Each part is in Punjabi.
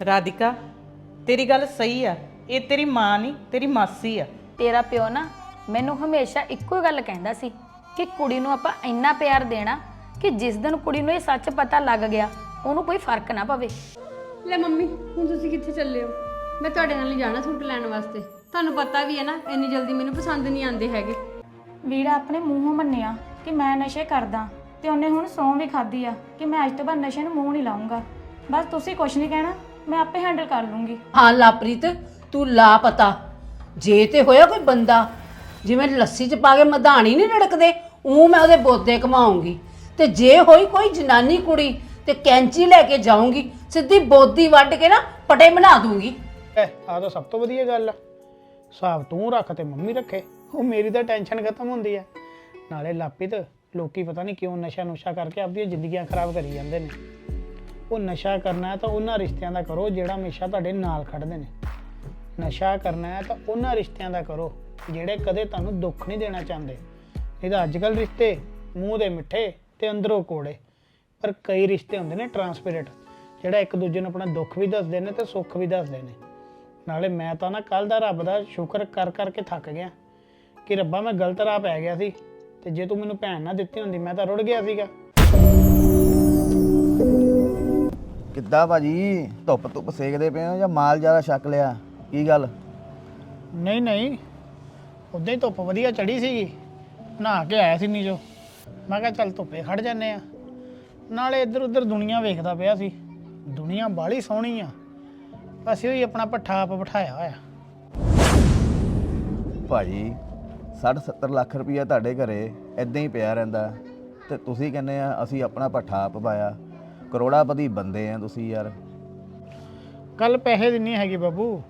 ਰਾਧਿਕਾ ਤੇਰੀ ਗੱਲ ਸਹੀ ਆ। ਇਹ ਤੇਰੀ ਮਾਂ ਨਹੀਂ ਤੇਰੀ ਮਾਸੀ ਆ। ਤੇਰਾ ਪਿਓ ਨਾ ਮੈਨੂੰ ਹਮੇਸ਼ਾ ਇੱਕੋ ਹੀ ਗੱਲ ਕਹਿੰਦਾ ਸੀ ਕਿ ਕੁੜੀ ਨੂੰ ਆਪਾਂ ਇੰਨਾ ਪਿਆਰ ਦੇਣਾ ਕਿ ਜਿਸ ਦਿਨ ਕੁੜੀ ਨੂੰ ਇਹ ਸੱਚ ਪਤਾ ਲੱਗ ਗਿਆ ਉਹਨੂੰ ਕੋਈ ਫ਼ਰਕ ਨਾ ਪਵੇ। ਲੈ ਮੰਮੀ ਹੁਣ ਤੁਸੀਂ ਕਿੱਥੇ ਚੱਲੇ ਹੋ? ਮੈਂ ਤੁਹਾਡੇ ਨਾਲ ਹੀ ਜਾਣਾ ਸੂਟ ਲੈਣ ਵਾਸਤੇ। ਤੁਹਾਨੂੰ ਪਤਾ ਵੀ ਹੈ ਨਾ ਇੰਨੀ ਜਲਦੀ ਮੈਨੂੰ ਪਸੰਦ ਨਹੀਂ ਆਉਂਦੇ ਹੈਗੇ। ਵੀਰਾ ਆਪਣੇ ਮੂੰਹੋਂ ਮੰਨਿਆ ਕਿ ਮੈਂ ਨਸ਼ੇ ਕਰਦਾ ਤੇ ਉਹਨੇ ਹੁਣ ਸੌਂ ਵੀ ਖਾਧੀ ਆ ਕਿ ਮੈਂ ਅੱਜ ਤੋਂ ਬਾਅਦ ਨਸ਼ੇ ਨੂੰ ਮੂੰਹ ਨਹੀਂ ਲਾਉਂਗਾ ਬਸ ਤੁਸੀਂ ਕੁਝ ਨਹੀਂ ਕਹਿਣਾ। ਮੈਂ ਆਪੇ ਹੈਂਡਲ ਕਰ ਲੂੰਗੀ। ਹਾਂ ਲਾਪ੍ਰੀਤ ਤੂੰ ਲਾਪਤਾ। ਜੇ ਤੇ ਹੋਇਆ ਕੋਈ ਬੰਦਾ ਜਿਵੇਂ ਲੱਸੀ ਚ ਪਾ ਕੇ ਮਧਾਣੀ ਨਹੀਂ ਰੜਕਦੇ ਉਹ ਮੈਂ ਉਹਦੇ ਬੋਤੇ ਕਮਾਉਂਗੀ। ਤੇ ਜੇ ਹੋਈ ਕੋਈ ਜਨਾਨੀ ਕੁੜੀ ਤੇ ਕੈਂਚੀ ਲੈ ਕੇ ਜਾਊਂਗੀ ਸਿੱਧੀ ਬੋਦੀ ਵੱਢ ਕੇ ਨਾ ਪਟੇ ਬਣਾ ਦੂੰਗੀ। ਆ ਤਾਂ ਸਭ ਤੋਂ ਵਧੀਆ ਗੱਲ ਆ। ਹਿਸਾਬ ਤੂੰ ਰੱਖ ਤੇ ਮੰਮੀ ਰੱਖੇ ਉਹ ਮੇਰੀ ਤਾਂ ਟੈਨਸ਼ਨ ਖਤਮ ਹੁੰਦੀ ਆ। ਨਾਲੇ ਲਾਪਿਤ ਲੋਕੀ ਪਤਾ ਨਹੀਂ ਕਿਉਂ ਨਸ਼ਾ ਨੁਸ਼ਾ ਕਰਕੇ ਆਪਣੀਆਂ ਜ਼ਿੰਦਗੀਆਂ ਖਰਾਬ ਕਰੀ ਜਾਂਦੇ ਨੇ। ਉਹ ਨਸ਼ਾ ਕਰਨਾ ਹੈ ਤਾਂ ਉਹਨਾਂ ਰਿਸ਼ਤਿਆਂ ਦਾ ਕਰੋ, ਜਿਹੜਾ ਹਮੇਸ਼ਾ ਤੁਹਾਡੇ ਨਾਲ ਖੜਦੇ ਨੇ। ਨਸ਼ਾ ਕਰਨਾ ਹੈ ਤਾਂ ਉਹਨਾਂ ਰਿਸ਼ਤਿਆਂ ਦਾ ਕਰੋ, ਜਿਹੜੇ ਕਦੇ ਤੁਹਾਨੂੰ ਦੁੱਖ ਨਹੀਂ ਦੇਣਾ ਚਾਹੁੰਦੇ। ਇਹ ਤਾਂ ਅੱਜ ਕੱਲ੍ਹ ਰਿਸ਼ਤੇ ਮੂੰਹ ਦੇ ਮਿੱਠੇ ਤੇ ਅੰਦਰੋਂ ਕੋੜੇ, ਪਰ ਕਈ ਰਿਸ਼ਤੇ ਹੁੰਦੇ ਨੇ ਟਰਾਂਸਪੇਰੈਂਟ ਜਿਹੜਾ ਇੱਕ ਦੂਜੇ ਨੂੰ ਆਪਣਾ ਦੁੱਖ ਵੀ ਦੱਸਦੇ ਨੇ ਤੇ ਸੁੱਖ ਵੀ ਦੱਸਦੇ ਨੇ। ਨਾਲੇ ਮੈਂ ਤਾਂ ਨਾ ਕੱਲ ਦਾ ਰੱਬ ਦਾ ਸ਼ੁਕਰ ਕਰ ਕਰਕੇ ਥੱਕ ਗਿਆ, ਕਿ ਰੱਬਾ ਮੈਂ ਗਲਤ ਰਾਹ ਪੈ ਗਿਆ ਸੀ, ਤੇ ਜੇ ਤੂੰ ਮੈਨੂੰ ਭੈਣ ਨਾ ਦਿੱਤੀ ਹੁੰਦੀ, ਮੈਂ ਤਾਂ ਰੁੜ ਗਿਆ ਸੀਗਾ। ਕਿੱਦਾਂ ਭਾਜੀ? ਧੁੱਪ ਧੁੱਪ ਸੇਕਦੇ ਪਏ ਹੋ ਜਾਂ ਮਾਲ ਜ਼ਿਆਦਾ ਛੱਕ ਲਿਆ? ਕੀ ਗੱਲ? ਨਹੀਂ ਨਹੀਂ। ਉਦਾਂ ਹੀ ਧੁੱਪ ਵਧੀਆ ਚੜੀ ਸੀਗੀ। ਨਹਾ ਕੇ ਆਇਆ ਸੀ ਨੀਚੋ। ਮੈਂ ਕਿਹਾ ਚੱਲ ਧੁੱਪੇ ਖੜ ਜਾਂਦੇ ਆ ਨਾਲੇ ਇੱਧਰ ਉੱਧਰ ਦੁਨੀਆ ਵੇਖਦਾ ਪਿਆ ਸੀ। ਦੁਨੀਆ ਬਾਹਲੀ ਸੋਹਣੀ ਆ। ਬਸ ਉਹੀ ਆਪਣਾ ਪੱਠਾ ਆਪ ਬਿਠਾਇਆ ਹੋਇਆ। ਭਾਜੀ 60 70 ਲੱਖ ਰੁਪਈਆ ਤੁਹਾਡੇ ਘਰੇ ਇਦਾਂ ਹੀ ਪਿਆ ਰਹਿੰਦਾ। ਤੇ ਤੁਸੀਂ ਕਹਿੰਦੇ ਆ ਅਸੀਂ ਆਪਣਾ ਪੱਠਾ ਆਪ ਪਾਇਆ। ਕਰੋੜਾਪਤੀ ਬੰਦੇ ਆ ਤੁਸੀਂ ਯਾਰ। ਗੱਲ ਪੈਸੇ ਦੀ ਨਹੀਂ ਹੈਗੀ ਬਾਬੂ।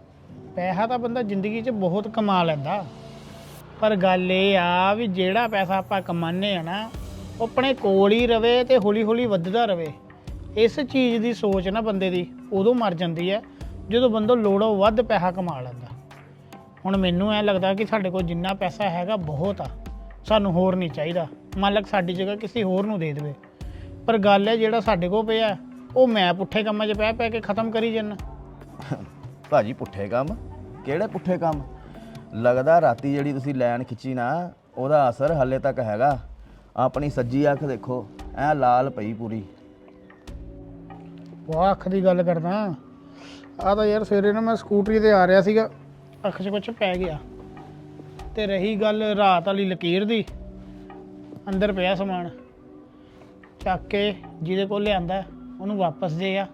ਪੈਸਾ ਤਾਂ ਬੰਦਾ ਜ਼ਿੰਦਗੀ 'ਚ ਬਹੁਤ ਕਮਾ ਲੈਂਦਾ। ਪਰ ਗੱਲ ਇਹ ਆ ਵੀ ਜਿਹੜਾ ਪੈਸਾ ਆਪਾਂ ਕਮਾਉਂਦੇ ਆ ਨਾ, ਉਹ ਆਪਣੇ ਕੋਲ ਹੀ ਰਵੇ ਤੇ ਹੌਲੀ ਹੌਲੀ ਵੱਧਦਾ ਰਵੇ। ਇਸ ਚੀਜ਼ ਦੀ ਸੋਚ ਨਾ ਬੰਦੇ ਦੀ ਉਦੋਂ ਮਰ ਜਾਂਦੀ ਹੈ ਜਦੋਂ ਬੰਦਾ ਲੋੜੋਂ ਵੱਧ ਪੈਸਾ ਕਮਾ ਲੈਂਦਾ। ਹੁਣ ਮੈਨੂੰ ਐ ਲੱਗਦਾ ਕਿ ਸਾਡੇ ਕੋਲ ਜਿੰਨਾ ਪੈਸਾ ਹੈਗਾ ਬਹੁਤ ਆ। ਸਾਨੂੰ ਹੋਰ ਨਹੀਂ ਚਾਹੀਦਾ। ਮਾਲਕ ਸਾਡੀ ਜਗ੍ਹਾ ਕਿਸੇ ਹੋਰ ਨੂੰ ਦੇ ਦੇਵੇ। ਪਰ ਗੱਲ ਹੈ ਜਿਹੜਾ ਸਾਡੇ ਕੋਲ ਪਿਆ ਉਹ ਮੈਂ ਪੁੱਠੇ ਕੰਮਾਂ 'ਚ ਪੈ ਪੈ ਕੇ ਖਤਮ ਕਰੀ ਜਾਂਦਾ ਭਾਜੀ ਪੁੱਠੇ ਕੰਮ? ਕਿਹੜੇ ਪੁੱਠੇ ਕੰਮ? ਲੱਗਦਾ ਰਾਤੀ ਜਿਹੜੀ ਤੁਸੀਂ ਲੈਣ ਖਿੱਚੀ ਨਾ ਉਹਦਾ ਅਸਰ ਹੱਲੇ ਤੱਕ ਹੈਗਾ। ਆਪਣੀ ਸੱਜੀ ਅੱਖ ਦੇਖੋ ਐ ਲਾਲ ਪਈ ਪੂਰੀ। ਵਾਹ ਅੱਖ ਦੀ ਗੱਲ ਕਰਦਾ ਆ ਤਾਂ ਯਾਰ ਸਵੇਰੇ ਨਾ ਮੈਂ ਸਕੂਟਰੀ ਤੇ ਆ ਰਿਹਾ ਸੀਗਾ ਅੱਖ 'ਚ ਕੁਝ ਪੈ ਗਿਆ। ਤੇ ਰਹੀ ਗੱਲ ਰਾਤ ਵਾਲੀ ਲਕੀਰ ਦੀ ਅੰਦਰ ਪਿਆ ਸਮਾਨ। ਚੱਕ ਕੇ ਜਿਹਦੇ ਕੋਲ ਲਿਆਂਦਾ ਉਹਨੂੰ ਵਾਪਸ ਦੇ ਆ।